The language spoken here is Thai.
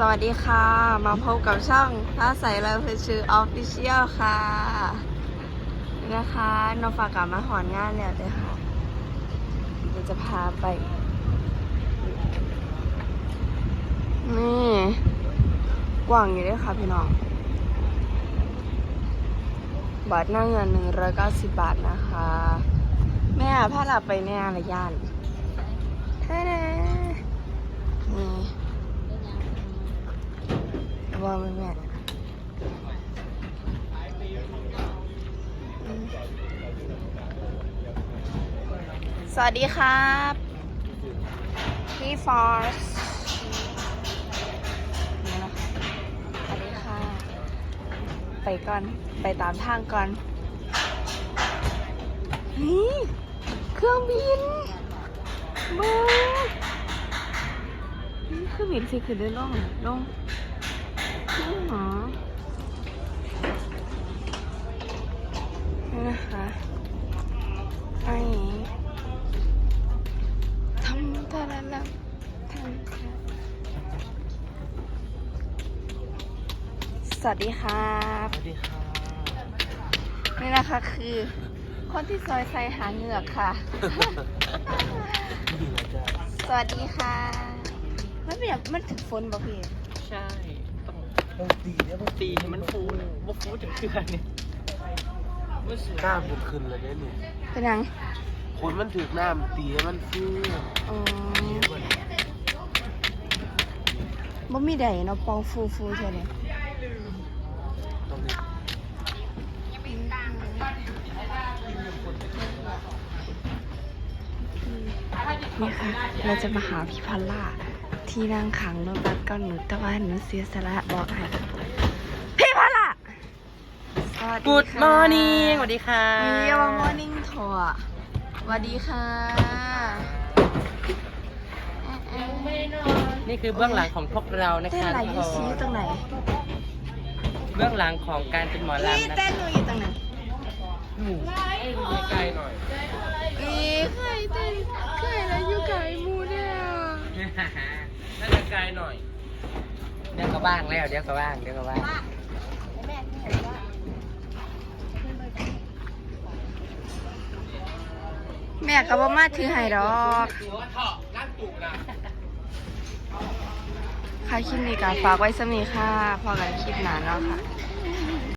สวัสดีค่ะ มาพบกับช่องฟ้าใสเราเพชชื่อออฟฟิเชียลค่ะ นะคะนองฝากกลับมาหอนงานแล้วเลยค่ะเดี๋ยวจะพาไป นี่กว้างอยู่ด้วยค่ะพี่น้อง บาทหน้าเงินหนึ่งร้อยเก้าสิบบาทนะคะ แม่พาเราไปแน่ละย่านแท้ๆนี่ ว่แม่สวัสดีครับ พี่ฟอร์สสวัสดีค่ะ ไปก่อน ไปตามทางก่อนนี่เครื่องบินมานี่เครื่องบินสิคือได้ลงลง นี่หรอนี่นะคะไอ้ทำตะละละทำตะสวัสดีครับ สวัสดีค่ะนี่นะคะคือ คนที่ซอยไซหาเหงือกค่ะ ดีนะจ๊ะสวัสดีค่ะ มันเป็นแบบมันถึงฝนบ่พี่ ใช่ ต้องต้องตีเนี่ยต้องตีให้มันฟูนะว่าฟูถึงเกลือเนี่ยเมื่อสุดกล้ามมันขึ้นเลยเนี่ยนี่เป็นยังคนมันถือน้ำตีให้มันฟื้นอ๋อบ่มีใดเนาะปองฟูฟูเท่านี้ต้องดินี่ค่ะ เราจะมาหาพี่พัลล่า ที่นั่งขังรถบัสก้อนหนูแต่ว่าหนูเสียสละบอกให้พี่พัลล่าสวัสดีกูดค่ะมอร์นิ่งสวัสดีค่ะมีเรียกว่ามอร์นิ่งทอสวัสดีค่ะนี่คือเบื้องหลังของพวกเรานะเต้นคะอะไรทุกอคยู่ซีนตรงไหนเบื้องหลังของการเป็นหมอพี่ลำนะเต้นหนูอยู่ตรงไหนไกลหน่อยนี่เคยเต้นเคยแล้วอยู่ไก่มูเนี่ย น่าจะไกลหน่อย เดี๋ยวก็บ้างแล้ว เดี๋ยวก็บ้าง เดี๋ยวก็บ้างแม่ก็บ่มาถือให้ดอกค่ะคลิปนี้ก็ฝากไว้สมีค่ะ พอกันคลิปหน้าเนาะค่ะ